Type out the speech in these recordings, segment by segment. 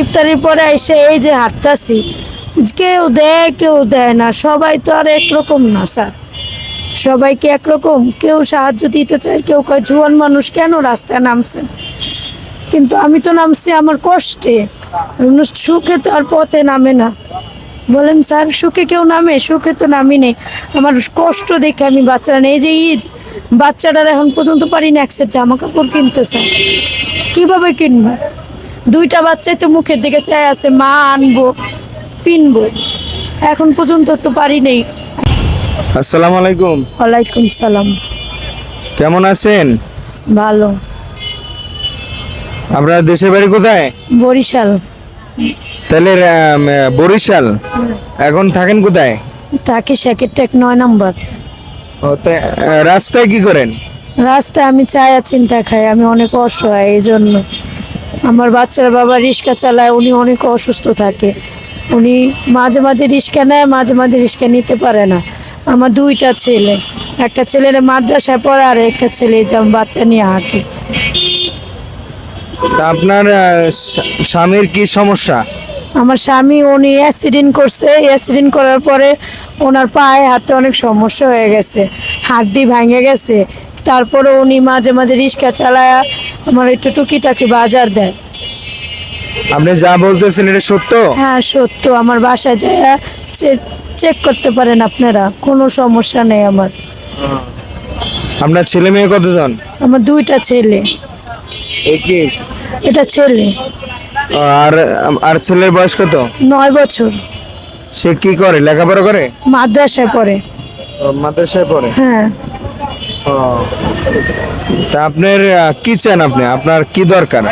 ইফতারির পরে এসে এই যে হাঁটতাছি। কেউ দেয় কেউ দেয় না, সবাই তো আর একরকম না, স্যার। সবাই কি একরকম? কেউ সাহায্য দিতে চায়, কেউ কয়, জুয়ান মানুষ কেন রাস্তায় নামছেন কিন্তু আমি তো নামছি আমার কষ্টে। সুখে তো আর পথে নামে না। বলেন, স্যার, সুখে কেউ নামে? সুখে তো নামি নেই। আমার কষ্ট দেখে আমি বাচ্চারা নেই। যে ঈদ, বাচ্চাটার এখন পর্যন্ত পারি না এক জামা কাপড় কিনতে, স্যার। কীভাবে কিনবো? দুইটা বাচ্চাই তো মুখের দিকে চাই আছে মা আনব পিনবো। এখন পর্যন্ত তো পারি নেই। আসসালামু আলাইকুম। ওয়ালাইকুম সালাম। কেমন আছেন? ভালো। আপনার দেশের বাড়ি কোথায়? বরিশাল। তাহলে বরিশাল। এখন থাকেন কোথায়? তাকে শেখের টেক নয় নম্বর। ও, তা- আহ, রাস্তায় কি করেন? রাস্তায় আমি চায়া চিন্তা খাই আমি অনেক অসহায় এই জন্য। আমার বাচ্চার বাবা রিক্সা চালায় উনি অনেক অসুস্থ থাকে। উনি মাঝে মাঝে রিক্সা নেয় মাঝে মাঝে রিক্সা নিতে পারে না। আমার দুইটা ছেলে একটা ছেলের মাদ্রাসায় পড়ে আর একটা ছেলে যে আমার বাচ্চা নিয়ে হাঁটি। তা আপনার স্বামীর কি সমস্যা? আমার স্বামী উনি অ্যাক্সিডেন্ট করছে। অ্যাক্সিডেন্ট করার পরে ওনার পায়ে হাতে অনেক সমস্যা হয়ে গেছে। হাড্ডি ভেঙে গেছে। তারপরে উনি মাঝে মাঝে রিক্সা চালায় আমার একটু টুকিটাকি বাজার দেয় আপনি যা বলতেছেন এটা সত্য? হ্যাঁ সত্য। আমার বাসায় যায় চেক করতে পারেন আপনারা। কোনো সমস্যা নেই আমার। আপনার ছেলে মেয়ে কতজন? আমার দুইটা ছেলে। এটা ছেলে। আর আর ছেলের বয়স কত? নয় বছর। সে কি করে? লেখাপড়া করে? মাদ্রাসায় পড়ে। মাদ্রাসায় পড়ে? হ্যাঁ। তা আপনার কি চান আপনি? আপনার কি দরকার?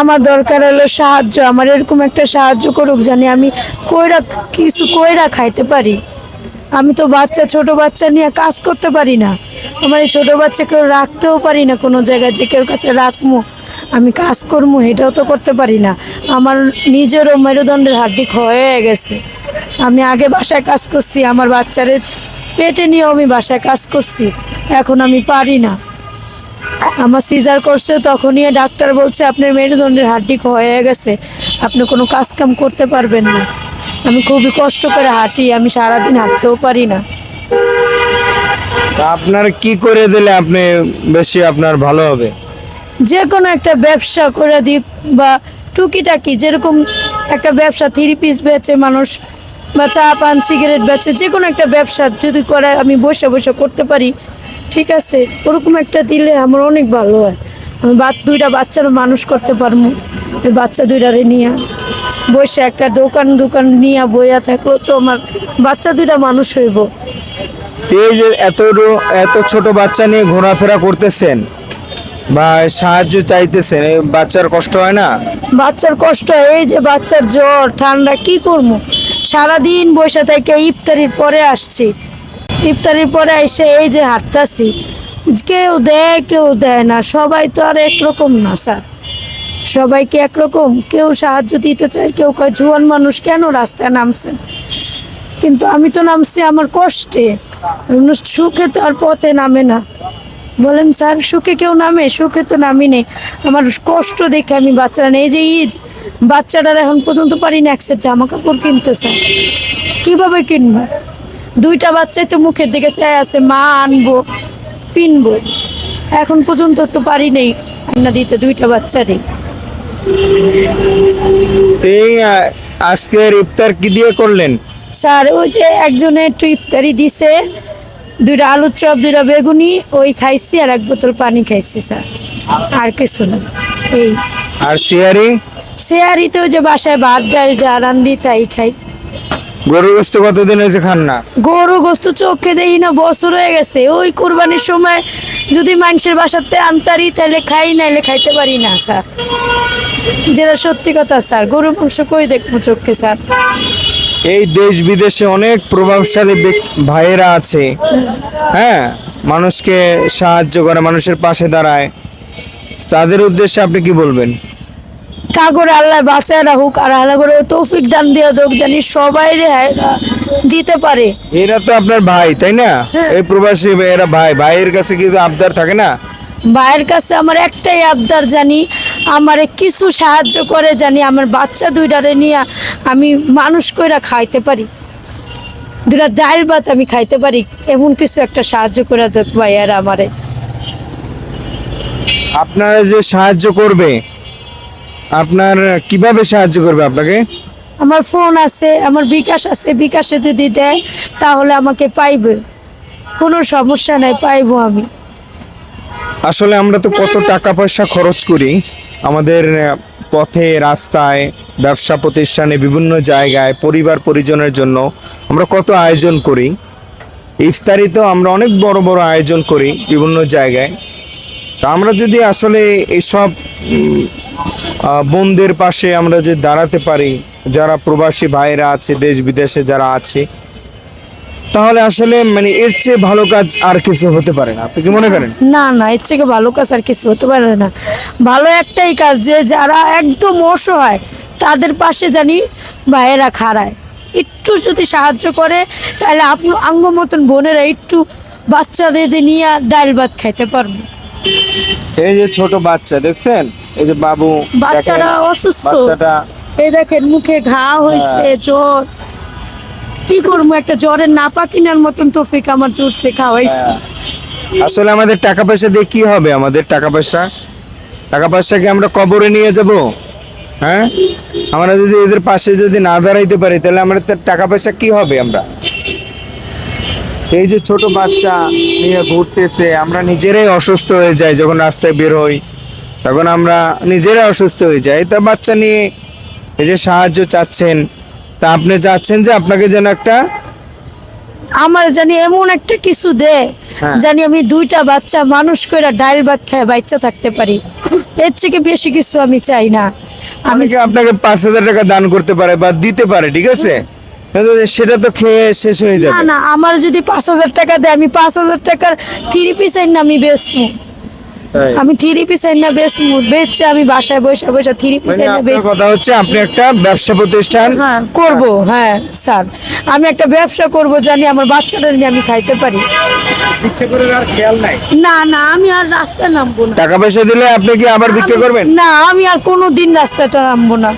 আমার দরকার হলো সাহায্য। আমার এরকম একটা সাহায্য করুক জানি আমি কইরা, কিছু কইরা খাইতে পারি। আমি তো বাচ্চা, ছোট বাচ্চা নিয়ে কাজ করতে পারি না। আমার এই ছোট বাচ্চা কেউ রাখতেও পারি না কোনো জায়গায় যে কেউ কাছে রাখব আমি কাজ করব এটাও তো করতে পারি না। আমার নিজেরও মেরুদণ্ডের হাড্ডি ক্ষয় গেছে। আমি আগে বাসায় কাজ করছি, আমার বাচ্চারে পেটে নিয়েও আমি বাসায় কাজ করছি। এখন আমি পারি না। আমার সিজার করছে তখনই ডাক্তার বলছে আপনার মেরুদণ্ডের হাড্ডি ক্ষয় হয়ে গেছে। আপনি কোনো কাজ কাম করতে পারবেন না। আমি খুবই কষ্ট করে হাঁটি আমি সারাদিন হাঁটতেও পারি না। আপনার কি করে দিলে আপনি বেশি আপনার ভালো হবে? যে কোনো একটা ব্যবসা করে দিক বা টুকিটাকি যেরকম একটা ব্যবসা থ্রি পিস বেচে মানুষ বা চা পান সিগারেট বেচে যে কোনো একটা ব্যবসা যদি করে আমি বসে বসে করতে পারি। ঠিক আছে ওরকম একটা দিলে আমার অনেক ভালো হয়। আমি দুইটা বাচ্চার মানুষ করতে পারব। বাচ্চা দুইটারে নিয়ে। বসে একটা দোকান দোকান নিয়ে বইয়া থাকল তো আমার বাচ্চা দুইটা মানুষ হইব। এই যে এত এত ছোট বাচ্চা নিয়ে ঘোরাফেরা করতেছেন বা সাহায্য চাইতেছেন এই বাচ্চার কষ্ট হয় না? বাচ্চার কষ্ট হয় এই যে বাচ্চার জ্বর ঠান্ডা কি করব? সারাদিন বসে থেকে ইফতারির পরে আসছি। ইফতারির পরে এসে এই যে হাঁটতাছি। কেউ দেয় কেউ দেয় না। সবাই তো আর একরকম না, স্যার। সবাই কি একরকম? কেউ সাহায্য দিতে চায়, কেউ কয়, জুয়ান মানুষ কেন রাস্তায় নামছেন? কিন্তু আমি তো নামছি আমার কষ্টে। সুখে তো আর পথে নামে না। বলেন, স্যার, সুখে কেউ নামে? সুখে তো নামি নেই। আমার কষ্ট দেখে আমি বাচ্চারা নেই যে ঈদ, বাচ্চাটার এখন পর্যন্ত পারি না এক জামা কাপড় কিনতে, স্যার। কীভাবে কিনবো? দুইটা বাচ্চাই তো মুখের দিকে চাই আছে মা আনব কিনবো এখন পর্যন্ত তো পারি নেই না দিতে দুইটা বাচ্চারই এই আজকের ইফতার কি দিয়ে করলেন? স্যার ওই যে একজনে একটু ইফতারি দিছে দুইটা আলুর চপ দুইটা বেগুনি ওই খাইছি আর এক বোতল পানি খাইছি স্যার আর কিছু না এই। আর শেয়ারি? শেয়ারিতে ওই যে বাসায় ভাত ডাল যা রান্দি তাই খাই। গরুর গোস্ত কতদিন হয়েছে খান না? গরু গোস্ত চোখে দেখি না বছর হয়ে গেছে। ওই কুরবানির সময় যদি মানুষের বাসাতে আনতারি তাহলে খাই নাইলে খাইতে পারি না স্যার। যেটা সত্যি কথা স্যার। গরু মাংস কই দেখব চোখে স্যার? এই দেশ বিদেশে অনেক প্রভাবশালী ভাইয়েরা আছে। হ্যাঁ মানুষকে সাহায্য করে মানুষের পাশে দাঁড়ায়। তাদের উদ্দেশ্যে আপনি কি বলবেন? কাগরে আল্লাহ বাঁচায় রাখুক আর আল্লাহ করে তৌফিক দান দিয়ে দোক জানি সবাই রে দিতে পারে। এরা তো আপনার ভাই তাই না? হ্যাঁ। এই প্রবাসী এরা ভাই ভাইয়ের কাছে কিন্তু আবদার থাকে না? ভাইয়ের কাছে আমার একটাই আবদার জানি আমারে কিছু সাহায্য করে জানি আমার বাচ্চা দুইটারে নিয়ে আমি মানুষ কইরা খাইতে পারি। দুটা ডাল ভাত আমি খাইতে পারি এমন কিছু একটা সাহায্য করে দেখ ভাইয়ারা আমারে। আপনারা যে সাহায্য করবে আপনার কীভাবে সাহায্য করবে আপনাকে? আমার ফোন আছে আমার বিকাশ আছে বিকাশে যদি দেয় তাহলে আমাকে পাইবে। কোনো সমস্যা নাই পাইবো আমি। আসলে আমরা তো কত টাকা পয়সা খরচ করি। আমাদের পথে রাস্তায় ব্যবসা প্রতিষ্ঠানে বিভিন্ন জায়গায় পরিবার পরিজনের জন্য আমরা কত আয়োজন করি। ইফতারি তো আমরা অনেক বড় বড় আয়োজন করি বিভিন্ন জায়গায়। তা আমরা যদি আসলে আহ, বোনদের পাশে আমরা যে দাঁড়াতে পারি যারা প্রবাসী ভাইরা আছে দেশ বিদেশে যারা আছে তাহলে আসলে মানে এর চেয়ে ভালো কাজ আর কিছু হতে পারে না। আপনি কি মনে করেন? না না এর থেকে ভালো কাজ আর কিছু হতে পারে না। ভালো একটাই কাজ যে যারা একদম অসহায় তাদের পাশে জানি ভাইয়েরা খাড়ায়। একটু যদি সাহায্য করে তাহলে আপনি আঙ্গ মতন বোনেরা একটু বাচ্চাদের নিয়ে ডাল ভাত খাইতে পারবে। এই যে ছোট বাচ্চা দেখছেন? এই যে বাবু বাচ্চারা অসুস্থ। বাচ্চাটা এই দেখেন মুখে ঘা হয়েছে জ্বর। কি করব একটা জ্বরের নাপা কিনার মতন তফিক আমার জুড়ছে খাওয়াইছে। আসলে আমাদের টাকা পয়সা দিয়ে কি হবে আমাদের টাকা পয়সা? টাকা পয়সা কি আমরা কবরে নিয়ে যাব হ্যাঁ? আমরা যদি এদের পাশে যদি না দাঁড়াইতে পারি তাহলে আমরা টাকা পয়সা কি হবে আমরা? এই যে ছোট বাচ্চা নিয়ে ঘুরতেছে আমরা নিজেরাই অসুস্থ হয়ে যাই যখন রাস্তায় বের হই। তখন আমরা নিজেরাই অসুস্থ হয়ে যাই। তা বাচ্চা নিয়ে এই যে সাহায্য চাচ্ছেন তা আপনি চাচ্ছেন যে আপনাকে যেন একটা আমার জানি এমন একটা কিছু দে হ্যাঁ। জানি আমি দুইটা বাচ্চা মানুষ করে ডাল ভাত খেয়ে বাচ্চা থাকতে পারি। এর থেকে বেশি কিছু আমি চাই না। আমি অনেকে আপনাকে পাঁচ হাজার টাকা দান করতে পারে বা দিতে পারে ঠিক আছে? সেটা তো খেয়ে শেষ হয়ে যাবে। না আমার যদি পাঁচ হাজার টাকা দেয় আমি পাঁচ হাজার টাকার থ্রি পিস না আমি বেচবো। আমি থ্রি পিস না বেশ বেচছে আমি বাসায় বসে বসে থ্রি পিস মানে না আপনার বেচ কথা হচ্ছে আপনি একটা ব্যবসা প্রতিষ্ঠান হ্যাঁ করব হ্যাঁ স্যার। আমি একটা ব্যবসা করব জানি আমার বাচ্চাদের নিয়ে আমি খাইতে পারি। না না আমি আর রাস্তায় নামবো না। টাকা পয়সা দিলে আপনি কি আবার বিক্রি করবেন? না আমি আর কোনো দিন রাস্তাটা নামবো না।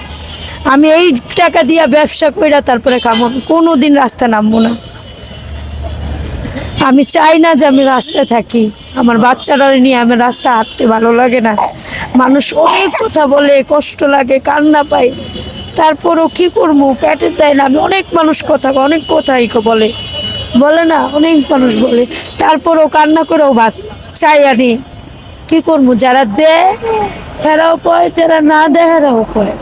আমি এই টাকা দিয়া ব্যবসা কইরা তারপরে খাব কোনো দিন রাস্তা নামবো না। আমি চাই না যে আমি রাস্তায় থাকি। আমার বাচ্চারা নিয়ে আমার রাস্তা হাঁটতে ভালো লাগে না। মানুষ অনেক কথা বলে, কষ্ট লাগে, কান্না পাই তারপরও কি করব? পেটের দেয় না, আমি অনেক মানুষ কথা অনেক কথাই বলে। বলে না, অনেক মানুষ বলে। তারপরও কান্না করেও ভাস চাই আনি। কি করব? যারা দেয় এরাও কয়, যারা না দেয় এরাও কয়।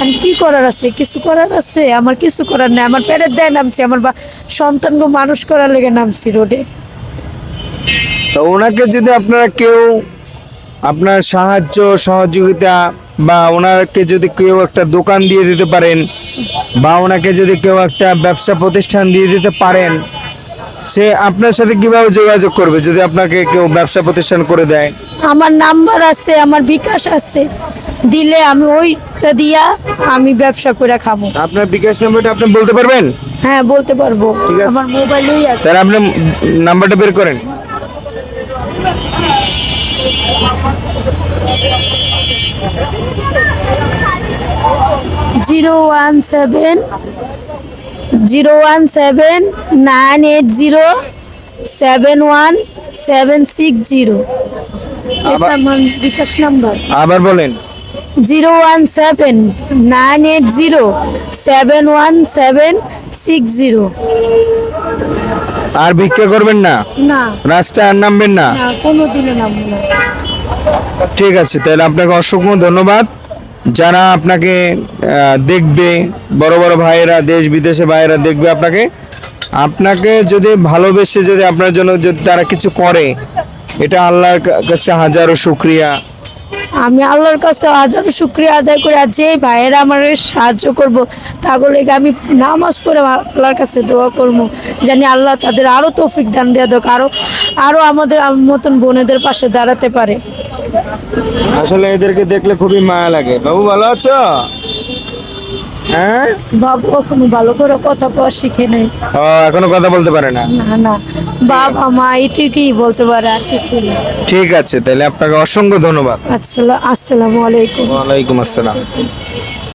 আমি কি করার আছে? কিছু করার আছে? আমার কিছু করার নেই। আমার পেটের দেয় নামছি। আমার বা সন্তানকে মানুষ করার লেগে নামছি রোডে। তো ওনাকে যদি আপনারা কেউ আপনার সাহায্য সহযোগিতা বা ওনাকে যদি কেউ একটা দোকান দিয়ে দিতে পারেন বা ওনাকে যদি কেউ একটা ব্যবসা প্রতিষ্ঠান দিয়ে দিতে পারেন সে আপনার সাথে কীভাবে যোগাযোগ করবে যদি আপনাকে কেউ ব্যবসা প্রতিষ্ঠান করে দেয়? আমার নাম্বার আছে আমার বিকাশ আছে। দিলে আমি ওইটা দিয়া আমি ব্যবসা করে খাব। আপনার বিকাশ নাম্বারটা আপনি বলতে পারবেন? হ্যাঁ বলতে পারব। আমার মোবাইলেই আছে। তাহলে আপনি নাম্বারটা বের করেন। Zero one seven zero one seven nine eight zero seven one seven six zero. এটা আমার বিকাশ নাম্বার। আবার বলেন। Zero one seven nine eight zero seven one seven six zero. আর ভিক্ষা করবেন না? না। রাস্তায় আর নামবেন না? না কোনো দিনে নামবো না। ঠিক আছে, তাহলে আপনাকে অসংখ্য ধন্যবাদ। যারা আপনাকে দেখবে, বড় বড় ভাইয়েরা, দেশ বিদেশে ভাইয়েরা দেখবে আপনাকে। আপনাকে যদি ভালোবেসে যদি আপনার জন্য যদি তারা কিছু করে, এটা আল্লাহর কাছে হাজারো শুক্রিয়া। আমি আল্লাহর কাছে আজান শুক্রিয়া আদায় করে আর যে ভাইয়েরা আমার সাহায্য করব, তাগুলো আমি নামাজ পড়ে আল্লাহর কাছে দোয়া করব। জানি আল্লাহ তাদের আরও তৌফিক দান দেওয়া দোক আরও আরও আমাদের মতন বোনেদের পাশে দাঁড়াতে পারে। আসলে এদেরকে দেখলে খুবই মায়া লাগে। বাবু ভালো আছো? হ্যাঁ? বাবু এখনও ভালো করে কথা কওয়া শিখে নাই ও এখনও কথা বলতে পারে না? না না। বাবা মা এটুকুই বলতে পারে আর কিছু না। ঠিক আছে তাহলে আপনাকে অসংখ্য ধন্যবাদ। আসসালাম আসসালামু আলাইকুম। ওয়ালাইকুম আসসালাম।